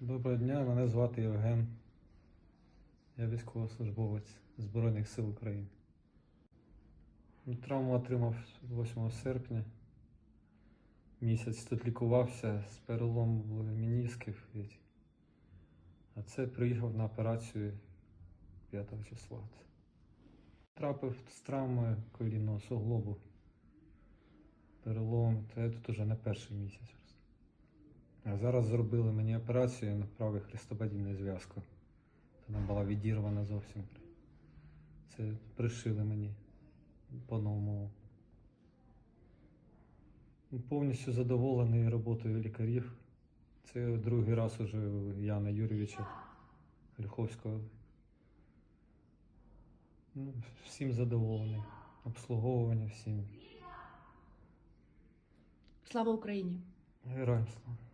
Доброго дня, мене звати Євген. Я військовослужбовець Збройних сил України. Травму отримав 8 серпня. Місяць тут лікувався з переломом менісків. і- А це приїхав на операцію 5 числа. Трапив з травмою колінного суглобу. Перелом, я тут уже не перший місяць. Зараз зробили мені операцію на правий хрестоподібний зв'язку. Вона була відірвана зовсім. Це пришили мені по-новому. Повністю задоволений роботою лікарів. Це другий раз уже Яна Юрійовича Гріховського. Ну, всім задоволений. Обслуговування всім. Слава Україні! Героям слава.